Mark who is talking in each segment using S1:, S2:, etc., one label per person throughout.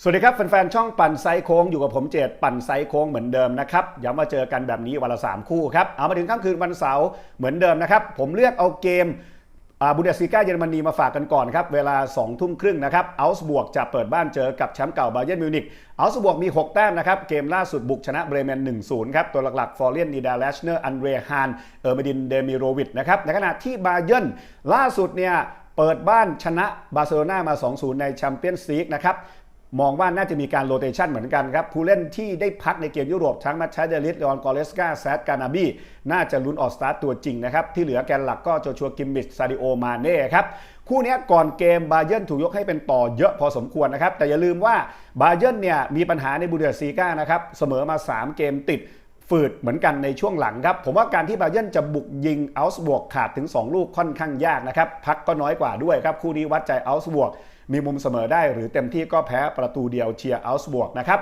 S1: สวัสดีครับแฟนๆช่องปั่นไซโค้งอยู่กับผมเจตปั่นไซโค้งเหมือนเดิมนะครับย้ำมาเจอกันแบบนี้วันละ3คู่ครับเอามาถึงค่ำคืนวันเสาร์เหมือนเดิมนะครับ ผมเลือกเอาเกมบุนเดสซีกาเยอรมนีมาฝากกันก่อนครับ เวลา2ทุ่มครึ่งนะครับอัลส์บวกจะเปิดบ้านเจอกับแชมป์เก่าบาเย r n m มิวนิกอัลส์บวกมี 6 แต้มนะครับ เกมล่าสุดบุกชนะเบรเมน 1-0 ครับ ตัวหลักๆ ฟอร์เรียนนีดาเลชเนอร์ อันเดรฮาน เออร์เมดิน เดมิโรวิชนะครับ ในขณะที่บาเย r n ล่าสุดเนี่ยเปิดบ้านชนะบาร์เซโลนามา 2-0 ในแชมเปี้ยนส์ลีกนะครับ มองว่าน่าจะมีการโรเตชันเหมือนกันครับ ผู้เล่นที่ได้พักในเกมยุโรปทั้งมัตชัยเดลิสเลออนกอเลสกาแซดกานาบีน่าจะลุ้นออกสตาร์ตตัวจริงนะครับ ที่เหลือแกนหลักก็โจชัวกิมมิชซาดิโอมาเน่ครับ คู่นี้ก่อนเกมบาเย r n ถูกยกให้เป็นต่อเยอะพอสมควรนะครับ แต่อย่าลืมว่าบาเย r n เนี่ยมีปัญหาในบูเดสซีกานะครับเสมอมา 3 เกมติดฝืดเหมือนกันในช่วงหลังครับ ผมว่าการที่บาเย r n จะบุกยิงอัลส์บวกขาดถึง 2 ลูกค่อนข้างยากนะครับพักก็น้อยกว่าด้วยครับคู่นี้วัดใจอัลส์บวก มีมุมเสมอได้หรือเต็มที่ก็แพ้ประตูเดียวเชียร์อัลส์บวกนะครับ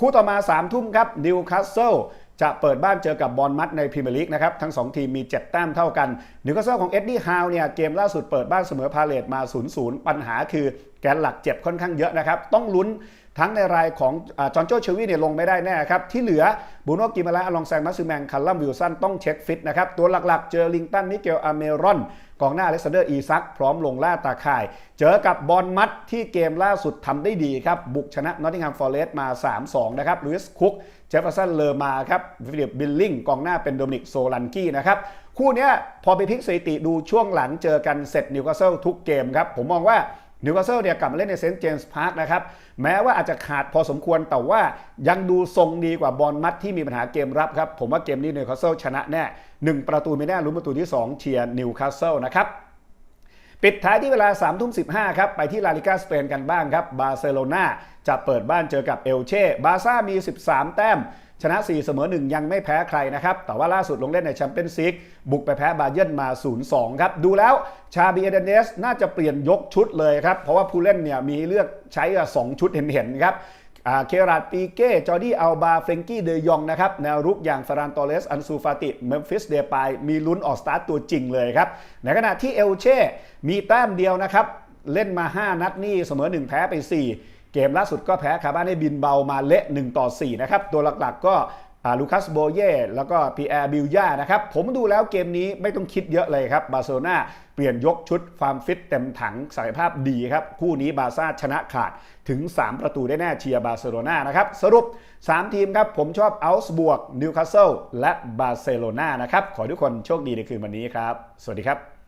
S1: คู่ต่อมา3ทุ่มครับนิวคาสเซิลจะเปิดบ้านเจอกับบอลมัดในพรีเมียร์ลีกนะครับทั้ง 2 ทีมมี 7 แต้มเท่ากันนิวคาสเซิลของเอ็ดดี้ฮาวเนี่ยเกมล่าสุดเปิดบ้านเสมอพาเลตมา 0-0 ปัญหาคือแกนหลักเจ็บค่อนข้างเยอะนะครับ ต้องลุ้น ทั้งในรายของจอห์นโจเชวี่เนี่ยลงไม่ได้แน่ครับ ที่เหลือบูโนกิมาลาอลองแซงมัสซิแมงคัลลัมวิลสันต้องเช็คฟิตนะครับ ตัวหลักๆ เจอลิงตันมิเกลอาเมรอน กองหน้าอเล็กซานเดอร์อีซัก พร้อมลงล่าตาข่าย เจอกับบอลมัดที่เกมล่าสุดทำได้ดีครับ บุกชนะนอตติงแฮมฟอร์เรสต์มา 3-2 นะครับลุยส์คุกเจฟเฟอร์สันเลอมาครับฟิลิปบิลลิงกองหน้าเป็นโดมินิกโซลันกี้นะครับคู่นี้พอไปพลิกสถิติดูช่วงหลังเจอกันเสร็จนิวคาสเซิลทุกเกมครับผมมองว่า นิวคาสเซิลเนี่ยกลับมาเล่นในเซนต์เจมส์พาร์คนะครับแม้ว่าอาจจะขาดพอสมควรแต่ว่ายังดูทรงดีกว่าบอลมัดที่มีปัญหาเกมรับครับ ผมว่าเกมนี้นิวคาสเซิลชนะแน่1ประตูไม่แน่ลุ้นประตูที่ 2 เชียร์นิวคาสเซิลนะครับปิดท้ายที่เวลา3ามทุ่มสิครับ ไปที่ลาลิกาสเปนกันบ้างครับ บาร์เซโลนาจะเปิดบ้านเจอกับเอลเช่ บาซ่ามี 13 แต้ม ชนะ 4 เสมอ 1 ยังไม่แพ้ใครนะครับ แต่ว่าล่าสุดลงเล่นในแชมเปี้ยนส์ลีกบุกไปแพ้บาเยิร์นมา 0-2 ครับ ดูแล้วชาบีเอเดนเนสน่าจะเปลี่ยนยกชุดเลยครับ เพราะว่าผู้เล่นเนี่ยมีเลือกใช้ 2 ชุดเห็นๆครับเคราดปีเก้ จอร์ดี้อัลบา เฟรงกี้ เดยองนะครับ แนวรุกอย่างฟรานตอเลส อันซูฟาติ เมมฟิส เดปาย มีลุ้นออกสตาร์ตตัวจริงเลยครับ ในขณะที่เอลเช่ มีแต้มเดียวนะครับ เล่นมา 5 นัดนี่เสมอ 1 แพ้ไป 4 เกมล่าสุดก็แพ้คาบ้านให้บินเบามาเละ1ต่อ4นะครับตัวหลักๆก็ลูคัสโบเย่แล้วก็พีแอร์บิลยานะครับ ผมดูแล้วเกมนี้ไม่ต้องคิดเยอะเลยครับ บาร์เซโลนาเปลี่ยนยกชุดฟาร์มฟิตเต็มถังศักยภาพดีครับ คู่นี้บาซ่าชนะขาดถึง 3 ประตูได้แน่เชียร์บาร์เซโลนานะครับ สรุป 3 ทีมครับ ผมชอบอัลส์บวกนิวคาสเซิลและบาร์เซโลนานะครับ ขอทุกคนโชคดีในคืนวันนี้ครับ สวัสดีครับ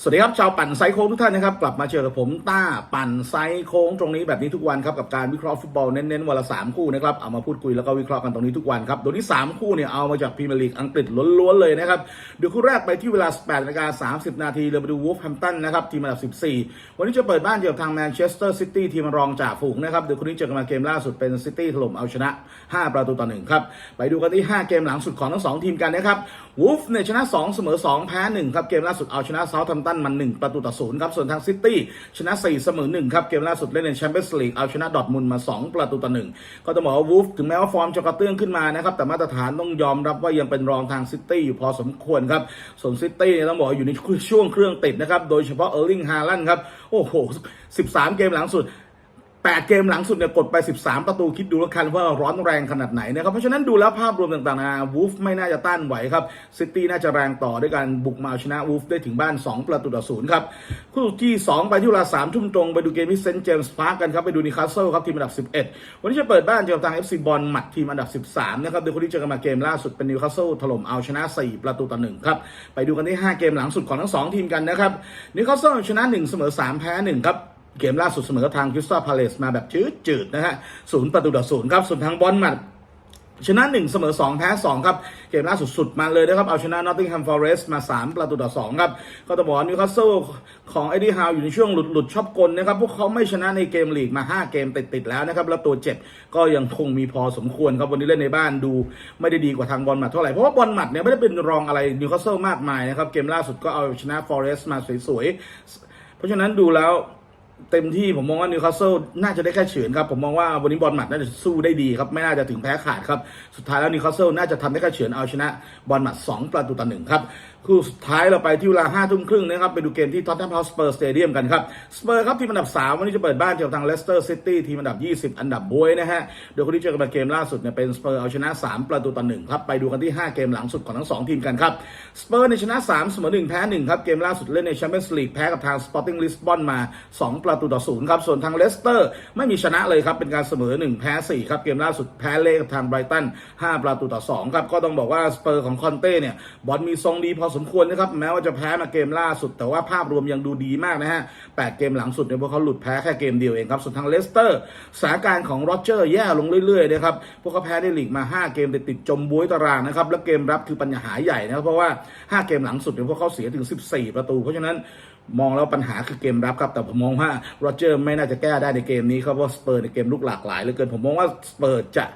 S2: สวัสดีครับชาวปั่นไซโค้งทุกท่านนะครับกลับมาเจอกับผมต้าปั่นไซโค้งตรงนี้แบบนี้ทุกวันครับกับการวิเคราะห์ฟุตบอลเน้นๆวันละสามคู่นะครับเอามาพูดคุยแล้วก็วิเคราะห์กันตรงนี้ทุกวันครับโดยที่3คู่เนี่ยเอามาจากพรีเมียร์ลีกอังกฤษล้วนๆเลยนะครับเดี๋ยวคู่แรกไปที่เวลา 18นาฬิกา30 นาทีเราไปดูวูฟแฮมตันนะครับทีมอันดับ 14 วันนี้จะเปิดบ้านเจอกับทางแมนเชสเตอร์ซิตี้ทีมรองจ่าฝูงนะครับเดี๋ยวคู่นี้เจอกันมาเกมล่าสุดเป็นซิตี้ถล่มเอาชนะ 5 ประตูต่อหนึ่งครับไปดูกันที่ 5 เกมหลังสุดของทั้งสองทีมกันนะครับวูฟเนี่ยชนะ2เสมอ2แพ้1ครับเกมล่าสุดเอาชนะเซาท์ตันมัน1ประตูต่อศูนย์ครับ ส่วนทางซิตี้ชนะ4เสมอ1ครับ เกมล่าสุดเล่นในแชมเปี้ยนส์ลีกเอาชนะดอทมุนด์มา2ประตูต่อหนึ่งก็ต้องบอกว่าวูฟถึงแม้ว่าฟอร์มจะกระเตื้องขึ้นมานะครับแต่มาตรฐานต้องยอมรับว่ายังเป็นรองทางซิตี้อยู่พอสมควรครับส่วนซิตี้เนี่ยต้องบอกอยู่ในช่วงเครื่องติดนะครับโดยเฉพาะเออร์ลิงฮาลันด์ครับโอ้โห13 เกมหลังสุด 8 เกมหลังสุดเนี่ยกดไป 13 ประตูคิดดูแล้วกันว่าร้อนแรงขนาดไหนนะครับ เพราะฉะนั้นดูแล้วภาพรวมต่างๆนะวูฟไม่น่าจะต้านไหวครับซิตี้น่าจะแรงต่อด้วยการบุกมาเอาชนะวูฟได้ถึงบ้าน 2 ประตูต่อศูนย์ครับ คู่ที่ 2 ไปที่เวลา3ทุ่มตรงไปดูเกมที่เซนต์เจมส์พาร์คกันครับ ไปดูนิคาสเซิลครับทีมอันดับ 11 วันนี้จะเปิดบ้านเจอกับทาง FC บอลหมัดทีมอันดับ 13 นะครับโดยคนที่เจอกันมาเกมล่าสุดเป็นนิวคาสเซิลถล่มเอาชนะ 4 ประตูต่อ1ครับไปดูกันที่ 5 เกมหลังสุดของทั้ง 2 ทีมกันนะครับนิวคาสเซิลชนะ 1 เสมอ 3 แพ้ 1 ครับ เกมล่าสุดเสมอทางคริสตัลพาเลสมาแบบจืดๆนะฮะศูนย์ประตูต่อศูนย์ครับส่วนทางบอลมัดชนะ1เสมอ2แพ้2ครับเกมล่าสุดสุดมาเลยนะครับ เอาชนะนอตติงแฮมฟอร์เรสต์มา 3 ประตูต่อ2ครับก็ต้องบอกว่านิวคาสเซิลของเอ็ดดี้ฮาวอยู่ในช่วงหลุดหลุดชอบกลนะครับ พวกเขาไม่ชนะในเกมลีกมา 5 เกมติดๆแล้วนะครับ แล้วตัวเจ็บก็ยังคงมีพอสมควรครับ วันนี้เล่นในบ้านดูไม่ได้ดีกว่าทางบอลหมัดเท่าไหร่ เพราะว่าบอลหมัดเนี่ยไม่ได้เป็นรองอะไรนิวคาสเซิลมากมายนะครับเกมล่าสุดก็เอาชนะฟอร์เรสต์มาสวยๆเพราะฉะนั้นดูแล้ว เต็มที่ผมมองว่านิวคาสเซิลน่าจะได้แค่เฉือนครับ ผมมองว่าวันนี้บอลหมัดน่าจะสู้ได้ดีครับ ไม่น่าจะถึงแพ้ขาดครับ สุดท้ายแล้วนิวคาสเซิลน่าจะทำได้แค่เฉือนเอาชนะบอลหมัด 2 ประตูต่อหนึ่งครับ คู่สุดท้ายเราไปที่เวลาห้าทุ่มครึ่งนะครับ ไปดูเกมที่ท็อตแนมฮอสเปอร์สเตเดียมกันครับ สเปอร์ครับทีมอันดับ 3 วันนี้จะเปิดบ้านเจอกับทางเลสเตอร์ซิตี้ทีมอันดับ 20 อันดับบวยนะฮะ โดยคนที่เจอกันมาเกมล่าสุดเนี่ยเป็นสเปอร์เอาชนะ 3 ประตูต่อหนึ่งครับ ไปดูกันที่ 5 เกมหลังสุดของทั้ง 2 ทีมกันครับ สเปอร์ในชนะ 3 เสมอ1แพ้1ครับ เกมล่าสุดเล่นในแชมเปี้ยนส์ลีกแพ้กับทางสปอร์ติ้งลิสบอนมา 2 ประตูต่อศูนย์ครับ ส่วนทางเลสเตอร์ไม่มีชนะเลยครับเป็นการเสมอ 1 แพ้4ครับเกมล่าสุดแพ้เล่กับทางไบรตัน5ประตูต่อ2ครับก็ต้องบอกว่าสเปอร์ของคอนเต้เนี่ยบอลมีทรงดีพอสมควรนะครับ แม้ว่าจะแพ้มาเกมล่าสุด แต่ว่าภาพรวมยังดูดีมากนะฮะ8เกมหลังสุดเนี่ยพวกเขาหลุดแพ้แค่เกมเดียวเองครับ ส่วนทางเลสเตอร์สถานการณ์ของโรเจอร์แย่ลงเรื่อยๆนะครับ พวกเขาแพ้ในลีกมา 5 เกมติดติดจมบุ้ยตารางนะครับ และเกมรับคือปัญหาใหญ่นะครับ เพราะว่า 5 เกมหลังสุดเนี่ยพวกเขาเสียถึง 14 ประตู เพราะฉะนั้นมองแล้วปัญหาคือเกมรับครับ แต่ผมมองว่าโรเจอร์ไม่น่าจะแก้ได้ในเกมนี้ครับเพราะสเปอร์ในเกมลุกหลากหลายเหลือเกินผมมองว่าสเปอร์จะ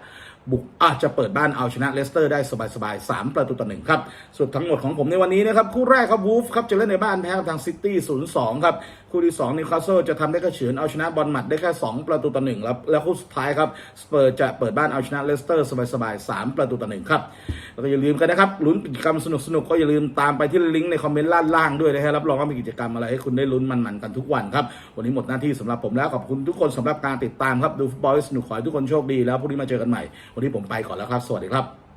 S2: บุกอาจจะเปิดบ้านเอาชนะเลสเตอร์ได้สบายๆ 3 ประตูต่อหนึ่งครับสุดทั้งหมดของผมในวันนี้นะครับ คู่แรกครับวูฟครับจะเล่นในบ้านแพ้กับทางซิตี้ 0-2 ครับคู่ที่2นิวคาสเซิลจะทำได้แค่เฉือนเอาชนะบอลหมัดได้แค่ 2 ประตูต่อหนึ่งแล้วแล้วคู่สุดท้ายครับสเปอร์จะเปิดบ้านเอาชนะเลสเตอร์สบายๆ3ประตูต่อหนึ่งครับแล้วก็อย่าลืมกันนะครับลุ้นกิจกรรมสนุกๆก็อย่าลืมตามไปที่ลิงก์ในคอมเมนต์ล่างล่างๆด้วยนะฮะรับรองว่ามีกิจกรรมอะไรให้คุณได้ลุ้นมันๆกันทุกวันครับวันนี้หมดหน้าที่สำหรับผมแล้วขอบคุณทุกคนสำหรับการติดตามครับดูฟุตบอลสนุกขอให้ทุกคนโชคดีแล้วพรุ่งนี้มาเจอกันใหม่ วันนี้ผมไปก่อนแล้วครับ สวัสดีครับ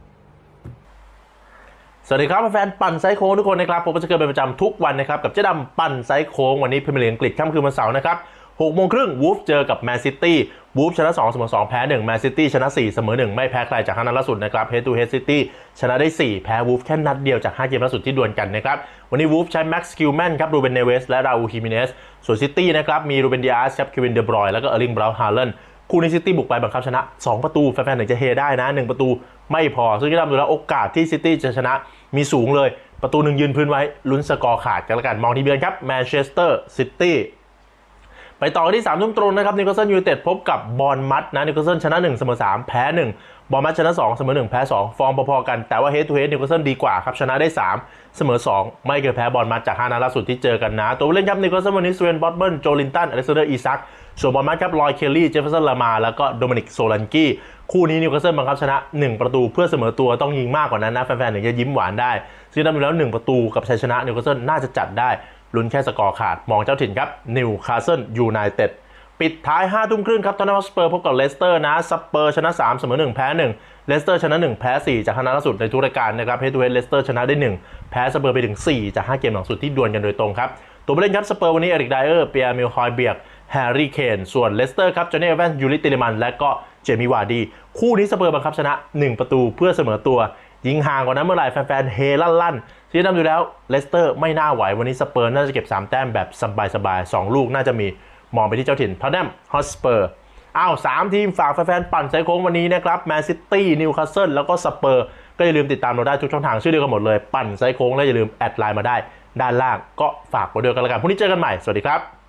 S3: สวัสดีครับแฟนปั่นไซส์โค้งทุกคนนะครับผมจะเกิดเป็นประจำทุกวันนะครับ กับเจ๊ดำปั่นไซส์โค้งวันนี้พรีเมียร์ลีกอังกฤษค่ำคืนวันเสาร์นะครับ6โมงครึ่งวูฟเจอกับแมนซิตี้วูฟชนะ2เสมอ2แพ้1แมนซิตี้ชนะ4เสมอ1 ไม่แพ้ใครจากห้านัดล่าสุดนะครับเฮดทูเฮดซิตี้ชนะได้ 4 แพ้วูฟแค่นัดเดียวจาก 5 เกมล่าสุดที่ดวลกันนะครับ วันนี้วูฟใช้แม็กซ์คิวแมนครับรูเบนเนเวสและราอูฮิมิเนสส่วนซิตี้นะครับมีรูเบนดิอาสครับเควินเดบรอยแล้วก็เออร์ลิงบราวน์ฮาร์เลน คู่นี้ซิตี้บุกไปบังคับชนะ 2 ประตูแฟนๆถึงจะเฮได้นะ 1 ประตูไม่พอ ซึ่งก็ทำดูแล้วโอกาสที่ซิตี้จะชนะมีสูงเลย ประตูหนึ่งยืนพื้นไว้ลุ้นสกอร์ขาดกันล้วกันมองทีเบียนครับแมนเชสเตอร์ซิตี้ไปต่อที่3ทุ่มตรงนะครับนิวคาสเซิลยูไนเต็ดพบกับบอลมัดนะนิวคาสเซิลชนะ 1 เสมอ 3 แพ้ 1 บอลมัดชนะ 2 เสมอ 1 แพ้ 2 ฟอร์มพอๆกันแต่ว่าเฮดทูเฮดนิวคาสเซิลดีกว่าครับ ชนะได้ 3 เสมอ 2 ไม่เคยแพ้บอลมัดจาก 5 นัดล่าสุดที่เจอกันนะ ตัวผู้เล่นครับนิวคาสเซิลวันนี้สเวนบอตเบิลโจลินตันอเล็กซานเดอร์อีซัก ส่วนบอลมัดครับลอยเคลลี่ เจฟเฟอร์สันลามา แล้วก็โดมินิกโซลันกี้ คู่นี้นิวคาสเซิลบังคับชนะ 1 ประตูเพื่อเสมอตัวต้องยิงมากกว่านั้นนะแฟนๆ ถึงจะยิ้มหวานได้ ซึ่งทำดูแล้ว 1 ประตูกับชัยชนะนิวคาสเซิลน่าจะจัดได้ลุ้นแค่สกอร์ขาดมองเจ้าถิ่นครับนิวคาสเซิลยูไนเต็ดปิดท้าย5ทุ่มครึ่งครับทอนนัสเปอร์พบกับเลสเตอร์นะสเปอร์ชนะ 3 เสมอ 1 แพ้ 1 เลสเตอร์ชนะ 1 แพ้ 4 จากคณะล่าสุดในทุกรายการนะครับเฮดทูเฮดเลสเตอร์ชนะได้ 1 แพ้สเปอร์ไปถึง 4 จาก 5 เกมหลังสุดที่ดวลกันโดยตรงครับ ตัวผู้เล่นครับสเปอร์วันนี้เอริกไดเออร์เปียร์มิลฮอยเบียก แฮร์รี่เคนส่วนเลสเตอร์ครับจอห์นนี่เอแวนยูริติเลมันและก็เจมี่วาดี คู่นี้สเปอร์บังคับชนะ 1 ประตูเพื่อเสมอตัว ยิงห่างกว่านั้นเมื่อไหร่แฟนๆเฮลั่นลั่นๆที่นำดูแล้วเลสเตอร์ไม่น่าไหว วันนี้สเปอร์น่าจะเก็บ 3 แต้มแบบสบายๆ2ลูกน่าจะมีมองไปที่เจ้าถิ่นทอตแนมฮอสเปอร์อ้าวสามทีมฝากแฟนๆปั่นไซโค้งวันนี้นะครับแมนซิตี้นิวคาสเซิลแล้วก็สเปอร์ก็อย่าลืมติดตามเราได้ทุกช่องทางชื่อเดียวกันหมดเลย ปั่นไซโค้งและอย่าลืมแอดไลน์มาได้ ด้านล่างก็ฝากไว้ด้วยกันล้วกันพรุ่งนี้เจอกันใหม่สวัสดีครับ